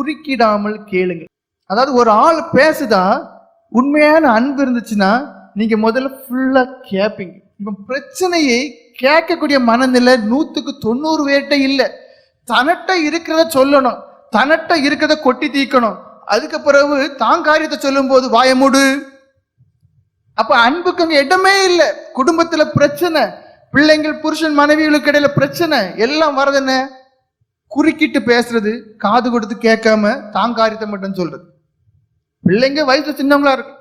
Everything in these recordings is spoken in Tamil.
குறுக்கிடாமல் கேளுங்க அதாவது ஒரு ஆள் பேசுதா உண்மையான அன்பு இருந்துச்சுன்னா நீங்க முதல்ல ஃபுல்லா கேட்பீங்க இப்போ பிரச்சனையை கேட்கக்கூடிய மனநிலை நூத்துக்கு தொண்ணூறு பேர்கிட்ட இல்லை. தனட்ட இருக்கிறத சொல்லணும். தனட்ட இருக்கிறத கொட்டி தீக்கணும் அதுக்கு பிறகு தான் காரியத்தை சொல்லும் போது வாயமுடு அப்ப அன்புக்கு அங்க இடமே இல்லை. குடும்பத்துல பிரச்சனை. பிள்ளைங்கள் புருஷன் மனைவிகளுக்கு இடையில பிரச்சனை. எல்லாம் வரது என்ன? குறுக்கிட்டு பேசுறது காது கொடுத்து கேட்காம தான் காரியத்தை மட்டும் சொல்றது. பிள்ளைங்க வயசு சின்னவங்களா இருக்கு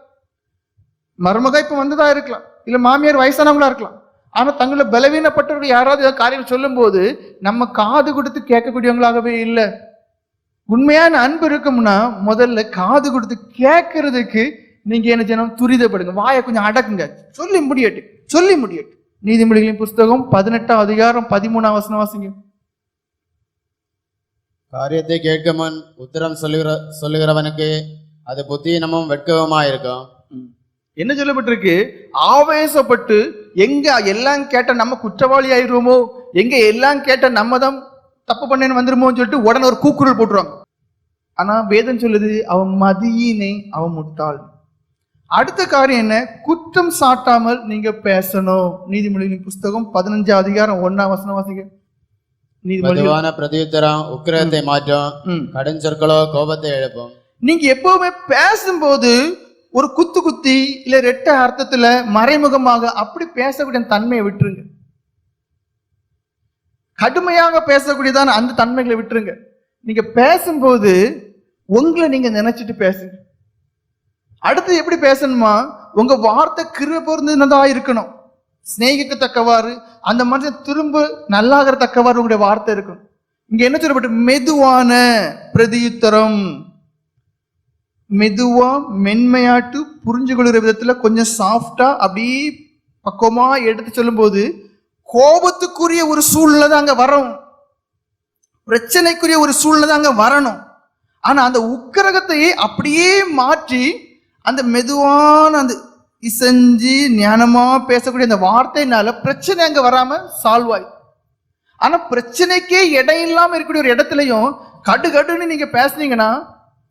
மருமக இப்ப வந்ததா இருக்கலாம். இல்ல மாமியார் வயசானவங்களா இருக்கலாம். ஆனா தங்களை பலவீனப்பட்டவர்கள் யாராவது ஏதாவது காரியம் சொல்லும் போது நம்ம காது கொடுத்து கேட்கக்கூடியவங்களாகவே இல்லை. உண்மையான அன்பு இருக்கும்னா முதல்ல காது கொடுத்து கேட்கறதுக்கு நீங்க என்ன செய்யணும்? துரிதப்படுங்க. வாயை கொஞ்சம் அடக்குங்க. சொல்லி முடியட்டு சொல்லி முடியட்டு நீதிமொழிகளின் புஸ்தகம் பதினெட்டாம் அதிகாரம் பதிமூணாம் வசனம் வாசிங்க. காரியத்தை கேட்கமன் முன் உத்தரம் சொல்லுகிற சொல்லுகிறவனுக்கு அது புத்தீனமும் வெட்கவுமா இருக்கும் என்ன சொல்லப்பட்டிருக்கு? ஆவேசப்பட்டு எங்க எல்லாம் கேட்ட நம்ம குற்றவாளி ஆயிருவோமோ எங்க எல்லாம் கேட்ட நம்ம தான் தப்பு பண்ணேன்னு வந்துருமோன்னு சொல்லிட்டு உடனே ஒரு கூக்குரல் போட்டுருவாங்க. ஆனா வேதம் சொல்லுது அவன் மதியினை அவன் முட்டாள். அடுத்த காரியம் என்ன? குற்றம் சாட்டாமல் நீங்க பேசணும். நீதிமொழியின் புஸ்தகம் பதினஞ்சு அதிகாரம் ஒன்னாம் வசனம் வாசிங்க. மெதுவான பிரதியுத்தரம் உக்கிரத்தை மாற்றும் ம். கடுஞ்சொற்களோ கோபத்தை எழுப்பும். நீங்க எப்பவுமே பேசும்போது ஒரு குத்து குத்தி இல்ல ரெட்ட அர்த்தத்துல மறைமுகமாக அப்படி பேசக்கூடிய தன்மையை விட்டுருங்க. கடுமையாக பேசக்கூடியதான அந்த தன்மைகளை விட்டுருங்க. நீங்க பேசும்போது உங்களை நீங்க நினைச்சிட்டு பேசுங்க. அடுத்து எப்படி பேசணுமா? உங்க வார்த்தை கிருப பொருந்ததா இருக்கணும். சிநேகிக்கத்தக்கவாறு அந்த மனுஷன் திரும்ப நல்லாகிற தக்கவாறு உங்களுடைய வார்த்தை இருக்கும் இங்க என்ன சொல்லப்பட்டு? மெதுவான பிரதியுத்தரம். மெதுவா மென்மையாட்டு புரிஞ்சு கொள்கிற விதத்துல கொஞ்சம் சாஃப்டா அப்படியே பக்குவமா எடுத்து சொல்லும்போது கோபத்துக்குரிய ஒரு சூழ்நிலை தான் அங்க வரும். பிரச்சனைக்குரிய ஒரு சூழ்நிலை தான் அங்க வரணும். ஆனா அந்த உக்கிரகத்தையே அப்படியே மாற்றி அந்த மெதுவான அந்த இசைஞ்சு ஞானமா பேசக்கூடிய அந்த வார்த்தையினால பிரச்சனை அங்க வராம சால்வ் ஆயிடும். ஆனா பிரச்சனைக்கே இடம் இல்லாம இருக்கக்கூடிய ஒரு இடத்துலயும் கடு கடுன்னு நீங்க பேசுனீங்கன்னா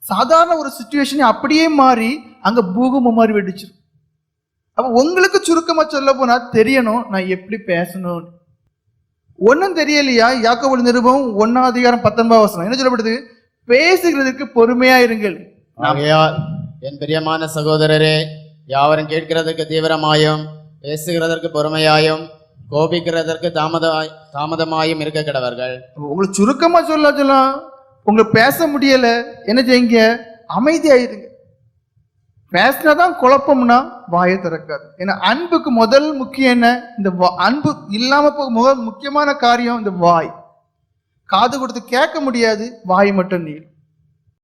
சாதாரண ஒரு சுச்சுவேஷன் அப்படியே மாறி அங்க பூகம்பம் மாதிரி வெடிச்சிரும். அப்ப உங்களுக்கு சுருக்கமா சொல்ல போனா தெரியணும் நான் எப்படி பேசணும் ஒன்றும் தெரியலையா? யாக்கோபு நிருபம் ஒன்னாம் அதிகாரம் பத்தொன்பதாம் வசனம். என்ன சொல்லப்படுது? பேசுகிறதுக்கு பொறுமையா இருங்கள். ஆகையால் என் பிரியமான சகோதரரே யாவரும் கேட்கிறதற்கு தீவிரமாயும் பேசுகிறதற்கு பொறுமையாயும் கோபிக்கிறதற்கு தாமதமாய் தாமதமாயும் இருக்க கிடவர்கள். உங்களுக்கு சுருக்கமா சொல்ல சொல்லலாம் உங்களுக்கு பேச முடியல என்ன செய்யுங்க? அமைதியாயிருங்க. பேசினாதான் குழப்பம்னா வாயை திறக்காது. ஏன்னா அன்புக்கு முதல் முக்கியம் என்ன? இந்த வா- அன்பு இல்லாம முதல் முக்கியமான காரியம் இந்த வாய். காது கொடுத்து கேட்க முடியாது வாய் மட்டும் நீளும்